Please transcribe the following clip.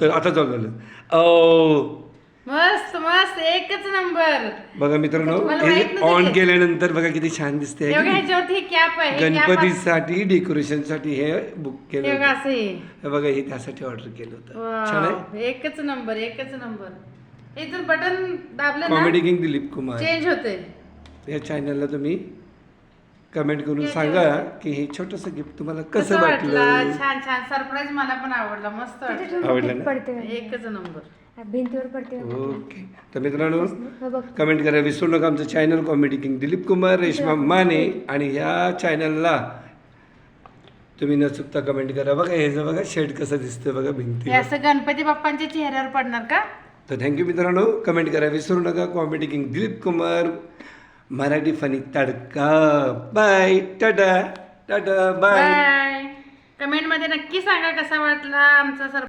तर आता चालू झालं. अ मस्त मस्त एकच नंबर. बघा मित्रांनो हे माहीत ऑन. केल्यानंतर बघा किती छान दिसते हे बघा ह्याच्यावरती हे कॅप आहे हे cap गणपतीसाठी डेकोरेशनसाठी हे बुक केलं हे बघा होतं. असं आहे. हे बघा हे त्यासाठी ऑर्डर केलं होतं. छान आहे? एकच नंबर एकच नंबर. इथून बटन दाबलं ना comedy king Dilip Kumar. Change होते या चॅनलला तुम्ही कमेंट करून सांगा की हे छोटंसं गिफ्ट तुम्हाला कसं वाटलं? छान छान. सरप्राईज मला पण आवडला. मस्त वाटलं. आवडलं ना? पडते. एकच नंबर. भिंतीवर पडते ओके. तर मित्रांनो कमेंट करा विसरू नका आमचं channel comedy king Dilip Kumar Reshma Mane आणि ह्या चॅनलला तुम्ही न चुकता कमेंट करा. बघा हे जे बघा शेड कसं दिसतं बघा हे भिंती असं गणपती बाप्पांच्या चेहऱ्यावर पडणार का? तर थँक्यू मित्रांनो. कमेंट करा विसरू नका. Comedy king Dilip Kumar. Marathi funny Tadka. Bye. Tata. Tata. Bye. Bye. कमेंटमध्ये नक्की सांगा कसा वाटला आमचा सर